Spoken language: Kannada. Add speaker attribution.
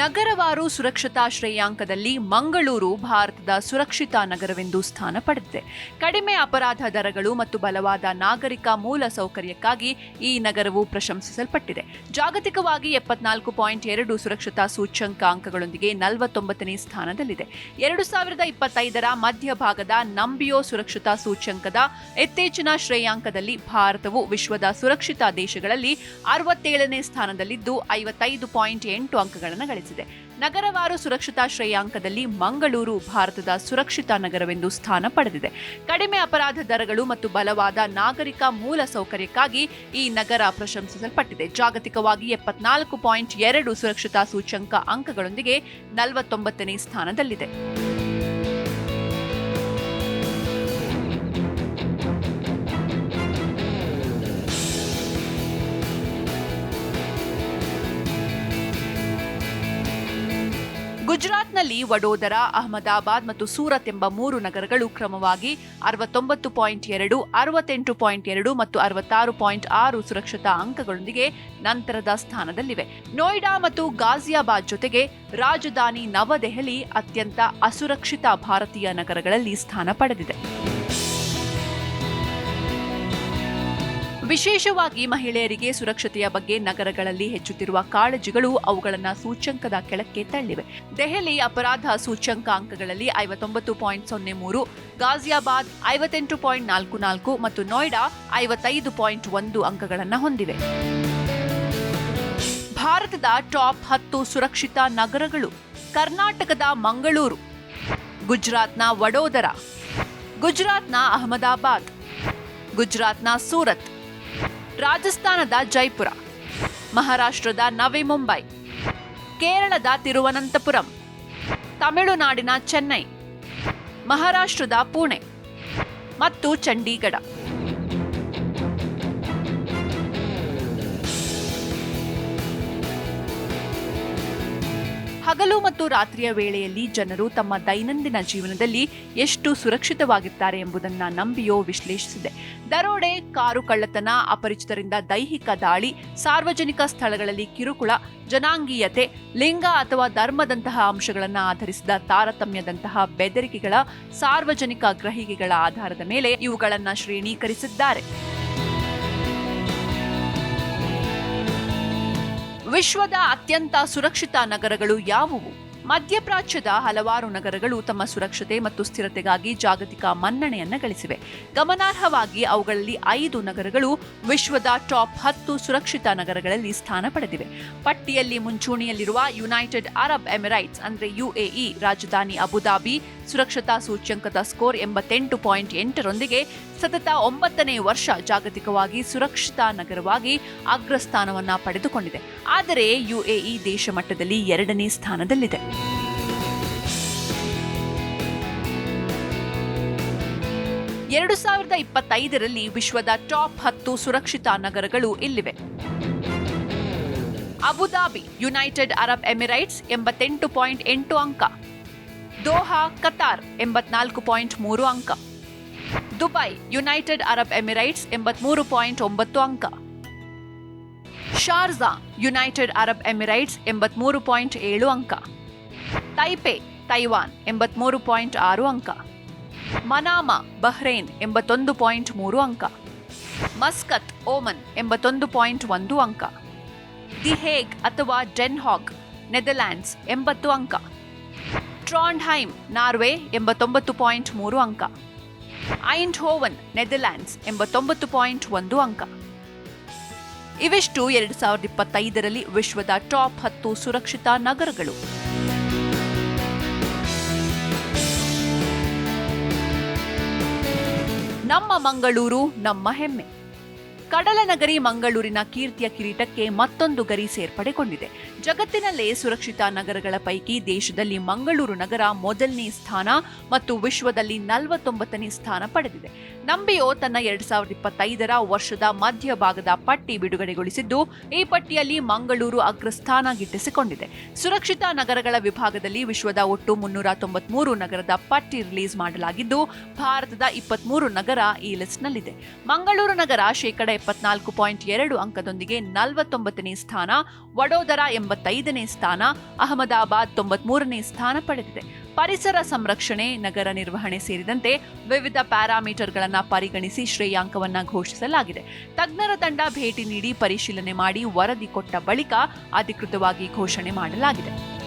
Speaker 1: ನಗರವಾರು ಸುರಕ್ಷತಾ ಶ್ರೇಯಾಂಕದಲ್ಲಿ ಮಂಗಳೂರು ಭಾರತದ ಸುರಕ್ಷಿತ ನಗರವೆಂದು ಸ್ಥಾನ ಪಡೆದಿದೆ. ಕಡಿಮೆ ಅಪರಾಧ ದರಗಳು ಮತ್ತು ಬಲವಾದ ನಾಗರಿಕ ಮೂಲ ಸೌಕರ್ಯಕ್ಕಾಗಿ ಈ ನಗರವು ಪ್ರಶಂಸಿಸಲ್ಪಟ್ಟಿದೆ. ಜಾಗತಿಕವಾಗಿ ಎಪ್ಪತ್ನಾಲ್ಕು ಪಾಯಿಂಟ್ ಎರಡು ಸುರಕ್ಷತಾ ಸೂಚ್ಯಂಕ ಅಂಕಗಳೊಂದಿಗೆ ನಲವತ್ತೊಂಬತ್ತನೇ ಸ್ಥಾನದಲ್ಲಿದೆ. ಎರಡು ಸಾವಿರದ ಇಪ್ಪತ್ತೈದರ ಮಧ್ಯಭಾಗದ ನಂಬಿಯೋ ಸುರಕ್ಷತಾ ಸೂಚ್ಯಂಕದ ಇತ್ತೀಚಿನ ಶ್ರೇಯಾಂಕದಲ್ಲಿ ಭಾರತವು ವಿಶ್ವದ ಸುರಕ್ಷಿತ ದೇಶಗಳಲ್ಲಿ ಅರವತ್ತೇಳನೇ ಸ್ಥಾನದಲ್ಲಿದ್ದು ಐವತ್ತೈದು ಪಾಯಿಂಟ್ ಎಂಟು ಅಂಕಗಳನ್ನು ಗಳಿಸಿದೆ. ನಗರವಾರು ಸುರಕ್ಷತಾ ಶ್ರೇಯಾಂಕದಲ್ಲಿ ಮಂಗಳೂರು ಭಾರತದ ಸುರಕ್ಷಿತ ನಗರವೆಂದು ಸ್ಥಾನ ಪಡೆದಿದೆ. ಕಡಿಮೆ ಅಪರಾಧ ದರಗಳು ಮತ್ತು ಬಲವಾದ ನಾಗರಿಕ ಮೂಲ ಸೌಕರ್ಯಕ್ಕಾಗಿ ಈ ನಗರ ಪ್ರಶಂಸಿಸಲ್ಪಟ್ಟಿದೆ. ಜಾಗತಿಕವಾಗಿ ಎಪ್ಪತ್ನಾಲ್ಕು ಪಾಯಿಂಟ್ ಎರಡು ಸುರಕ್ಷತಾ ಸೂಚ್ಯಂಕ ಅಂಕಗಳೊಂದಿಗೆ ನಲವತ್ತೊಂಬತ್ತನೇ ಸ್ಥಾನದಲ್ಲಿದೆ. ಗುಜರಾತ್ನಲ್ಲಿ ವಡೋದರಾ, ಅಹಮದಾಬಾದ್ ಮತ್ತು ಸೂರತ್ ಎಂಬ ಮೂರು ನಗರಗಳು ಕ್ರಮವಾಗಿ ಅರವತ್ತೊಂಬತ್ತು ಪಾಯಿಂಟ್ ಎರಡು, ಅರವತ್ತೆಂಟು ಪಾಯಿಂಟ್ ಎರಡು ಮತ್ತು ಅರವತ್ತಾರು ಪಾಯಿಂಟ್ ಆರು ಸುರಕ್ಷತಾ ಅಂಕಗಳೊಂದಿಗೆ ನಂತರದ ಸ್ಥಾನದಲ್ಲಿವೆ. ನೋಯ್ಡಾ ಮತ್ತು ಗಾಜಿಯಾಬಾದ್ ಜೊತೆಗೆ ರಾಜಧಾನಿ ನವದೆಹಲಿ ಅತ್ಯಂತ ಅಸುರಕ್ಷಿತ ಭಾರತೀಯ ನಗರಗಳಲ್ಲಿ ಸ್ಥಾನ ಪಡೆದಿದೆ. ವಿಶೇಷವಾಗಿ ಮಹಿಳೆಯರಿಗೆ ಸುರಕ್ಷತೆಯ ಬಗ್ಗೆ ನಗರಗಳಲ್ಲಿ ಹೆಚ್ಚುತ್ತಿರುವ ಕಾಳಜಿಗಳು ಅವುಗಳನ್ನು ಸೂಚ್ಯಂಕದ ಕೆಳಕ್ಕೆ ತಳ್ಳಿವೆ. ದೆಹಲಿ ಅಪರಾಧ ಸೂಚ್ಯಂಕ ಅಂಕಗಳಲ್ಲಿ ಐವತ್ತೊಂಬತ್ತು ಪಾಯಿಂಟ್ ಸೊನ್ನೆ ಮೂರು ಗಾಜಿಯಾಬಾದ್ ಐವತ್ತೆಂಟು ಪಾಯಿಂಟ್ ನಾಲ್ಕು ನಾಲ್ಕು ಮತ್ತು ನೋಯ್ಡಾ ಐವತ್ತೈದು ಪಾಯಿಂಟ್ ಒಂದು ಅಂಕಗಳನ್ನು ಹೊಂದಿವೆ. ಭಾರತದ ಟಾಪ್ ಹತ್ತು ಸುರಕ್ಷಿತ ನಗರಗಳು ಕರ್ನಾಟಕದ ಮಂಗಳೂರು, ಗುಜರಾತ್ನ ವಡೋದರ, ಗುಜರಾತ್ನ ಅಹಮದಾಬಾದ್, ಗುಜರಾತ್ನ ಸೂರತ್ ರಾಜಸ್ಥಾನದ ಜೈಪುರ ಮಹಾರಾಷ್ಟ್ರದ ನವಿ ಮುಂಬೈ ಕೇರಳದ ತಿರುವನಂತಪುರಂ ತಮಿಳುನಾಡಿನ ಚೆನ್ನೈ ಮಹಾರಾಷ್ಟ್ರದ ಪುಣೆ ಮತ್ತು ಚಂಡೀಗಢ. ಹಗಲು ಮತ್ತು ರಾತ್ರಿಯ ವೇಳೆಯಲ್ಲಿ ಜನರು ತಮ್ಮ ದೈನಂದಿನ ಜೀವನದಲ್ಲಿ ಎಷ್ಟು ಸುರಕ್ಷಿತವಾಗಿದ್ದಾರೆ ಎಂಬುದನ್ನು ನಂಬಿಯೋ ವಿಶ್ಲೇಷಿಸಿದೆ. ದರೋಡೆ, ಕಾರು ಕಳ್ಳತನ, ಅಪರಿಚಿತರಿಂದ ದೈಹಿಕ ದಾಳಿ, ಸಾರ್ವಜನಿಕ ಸ್ಥಳಗಳಲ್ಲಿ ಕಿರುಕುಳ, ಜನಾಂಗೀಯತೆ, ಲಿಂಗ ಅಥವಾ ಧರ್ಮದಂತಹ ಅಂಶಗಳನ್ನು ಆಧರಿಸಿದ ತಾರತಮ್ಯದಂತಹ ಬೆದರಿಕೆಗಳ, ಸಾರ್ವಜನಿಕ ಗ್ರಹಿಕೆಗಳ ಆಧಾರದ ಮೇಲೆ ಇವುಗಳನ್ನು ಶ್ರೇಣೀಕರಿಸಿದ್ದಾರೆ. ವಿಶ್ವದ ಅತ್ಯಂತ ಸುರಕ್ಷಿತ ನಗರಗಳು ಯಾವುವು? ಮಧ್ಯಪ್ರಾಚ್ಯದ ಹಲವಾರು ನಗರಗಳು ತಮ್ಮ ಸುರಕ್ಷತೆ ಮತ್ತು ಸ್ಥಿರತೆಗಾಗಿ ಜಾಗತಿಕ ಮನ್ನಣೆಯನ್ನು ಗಳಿಸಿವೆ. ಗಮನಾರ್ಹವಾಗಿ ಅವುಗಳಲ್ಲಿ ಐದು ನಗರಗಳು ವಿಶ್ವದ ಟಾಪ್ ಹತ್ತು ಸುರಕ್ಷಿತ ನಗರಗಳಲ್ಲಿ ಸ್ಥಾನ ಪಡೆದಿವೆ. ಪಟ್ಟಿಯಲ್ಲಿ ಮುಂಚೂಣಿಯಲ್ಲಿರುವ ಯುನೈಟೆಡ್ ಅರಬ್ ಎಮಿರೈಟ್ಸ್ ಅಂದರೆ ಯುಎಇ ರಾಜಧಾನಿ ಅಬುದಾಬಿ ಸುರಕ್ಷತಾ ಸೂಚ್ಯಂಕದ ಸ್ಕೋರ್ ಎಂಬತ್ತೆಂಟು ಪಾಯಿಂಟ್ ಎಂಟರೊಂದಿಗೆ ಸತತ ಒಂಬತ್ತನೇ ವರ್ಷ ಜಾಗತಿಕವಾಗಿ ಸುರಕ್ಷಿತ ನಗರವಾಗಿ ಅಗ್ರಸ್ಥಾನವನ್ನು ಪಡೆದುಕೊಂಡಿದೆ. ಆದರೆ ಯುಎಇ ದೇಶ ಮಟ್ಟದಲ್ಲಿ ಎರಡನೇ ಸ್ಥಾನದಲ್ಲಿದೆ. ಎರಡು ಸಾವಿರದ ಇಪ್ಪತ್ತೈದರಲ್ಲಿ ವಿಶ್ವದ ಟಾಪ್ ಹತ್ತು ಸುರಕ್ಷಿತ ನಗರಗಳು ಇಲ್ಲಿವೆ. Abu Dhabi, United Arab Emirates ಎಂಬತ್ತೆಂಟು ಪಾಯಿಂಟ್ ಎಂಟು ಅಂಕ. ದೋಹಾ ಕತಾರ್ ಎಂಬತ್ನಾಲ್ಕು ಪಾಯಿಂಟ್ ಮೂರು ಅಂಕ ದುಬೈ ಯುನೈಟೆಡ್ ಅರಬ್ ಎಮಿರೈಟ್ಸ್ ಎಂಬತ್ಮೂರು ಪಾಯಿಂಟ್ ಒಂಬತ್ತು ಅಂಕ ಶಾರ್ಜಾ ಯುನೈಟೆಡ್ ಅರಬ್ ಎಮಿರೈಟ್ಸ್ ಎಂಬತ್ಮೂರು ಪಾಯಿಂಟ್ ಏಳು ಅಂಕ ತೈಪೆ ತೈವಾನ್ ಎಂಬತ್ಮೂರು ಪಾಯಿಂಟ್ ಆರು ಅಂಕ ಮನಾಮಾ ಬಹ್ರೇನ್ ಎಂಬತ್ತೊಂದು ಪಾಯಿಂಟ್ ಮೂರು ಅಂಕ ಮಸ್ಕತ್ ಓಮನ್ ಎಂಬತ್ತೊಂದು ಪಾಯಿಂಟ್ ಒಂದು ಅಂಕ ದಿ ಹೇಗ್ ಅಥವಾ ಡೆನ್ಹಾಗ್ ನೆದರ್ಲ್ಯಾಂಡ್ಸ್ ಎಂಬತ್ತು ಅಂಕ ಟ್ರಾಂಡ್ಹೈಮ್ ನಾರ್ವೆ ಎಂಬತ್ತೊಂಬತ್ತು ಪಾಯಿಂಟ್ ಮೂರು ಅಂಕ. ಐಂಟ್ ಹೋವನ್ ನೆದರ್ಲ್ಯಾಂಡ್ಸ್ ಎಂಬತ್ತೊಂಬತ್ತು ಪಾಯಿಂಟ್ ಒಂದು ಅಂಕ. ಇವೆಷ್ಟು ಎರಡು ಸಾವಿರದ ಇಪ್ಪತ್ತೈದರಲ್ಲಿ ವಿಶ್ವದ ಟಾಪ್ ಹತ್ತು ಸುರಕ್ಷಿತ ನಗರಗಳು. ನಮ್ಮ ಮಂಗಳೂರು, ನಮ್ಮ ಹೆಮ್ಮೆ. ಕಡಲ ನಗರಿ ಮಂಗಳೂರಿನ ಕೀರ್ತಿಯ ಕಿರೀಟಕ್ಕೆ ಮತ್ತೊಂದು ಗರಿ ಸೇರ್ಪಡೆಗೊಂಡಿದೆ. ಜಗತ್ತಿನಲ್ಲೇ ಸುರಕ್ಷಿತ ನಗರಗಳ ಪೈಕಿ ದೇಶದಲ್ಲಿ ಮಂಗಳೂರು ನಗರ ಮೊದಲನೇ ಸ್ಥಾನ ಮತ್ತು ವಿಶ್ವದಲ್ಲಿ ನಲವತ್ತೊಂಬತ್ತನೇ ಸ್ಥಾನ ಪಡೆದಿದೆ. ನಂಬಿಯೋ ತನ್ನ ಎರಡ್ ಸಾವಿರದ ಇಪ್ಪತ್ತೈದರ ವರ್ಷದ ಮಧ್ಯಭಾಗದ ಪಟ್ಟಿ ಬಿಡುಗಡೆಗೊಳಿಸಿದ್ದು, ಈ ಪಟ್ಟಿಯಲ್ಲಿ ಮಂಗಳೂರು ಅಗ್ರಸ್ಥಾನ ಗಿಟ್ಟಿಸಿಕೊಂಡಿದೆ. ಸುರಕ್ಷಿತ ನಗರಗಳ ವಿಭಾಗದಲ್ಲಿ ವಿಶ್ವದ ಒಟ್ಟು ಮುನ್ನೂರ ತೊಂಬತ್ಮೂರು ನಗರದ ಪಟ್ಟಿ ರಿಲೀಸ್ ಮಾಡಲಾಗಿದ್ದು, ಭಾರತದ ಇಪ್ಪತ್ಮೂರು ನಗರ ಈ ಲಿಸ್ಟ್ನಲ್ಲಿದೆ. ಮಂಗಳೂರು ನಗರ ಶೇಕಡ ಎಪ್ಪತ್ನಾಲ್ಕು ಪಾಯಿಂಟ್ ಎರಡು ಅಂಕದೊಂದಿಗೆ ನಲವತ್ತೊಂಬತ್ತನೇ ಸ್ಥಾನ, ವಡೋದರ ಎಂಬತ್ತೈದನೇ ಸ್ಥಾನ, ಅಹಮದಾಬಾದ್ ತೊಂಬತ್ಮೂರನೇ ಸ್ಥಾನ ಪಡೆದಿದೆ. ಪರಿಸರ ಸಂರಕ್ಷಣೆ, ನಗರ ನಿರ್ವಹಣೆ ಸೇರಿದಂತೆ ವಿವಿಧ ಪ್ಯಾರಾಮೀಟರ್ಗಳನ್ನು ಪರಿಗಣಿಸಿ ಶ್ರೇಯಾಂಕವನ್ನ ಘೋಷಿಸಲಾಗಿದೆ. ತಜ್ಞರ ತಂಡ ಭೇಟಿ ನೀಡಿ ಪರಿಶೀಲನೆ ಮಾಡಿ ವರದಿ ಕೊಟ್ಟ ಬಳಿಕ ಅಧಿಕೃತವಾಗಿ ಘೋಷಣೆ ಮಾಡಲಾಗಿದೆ.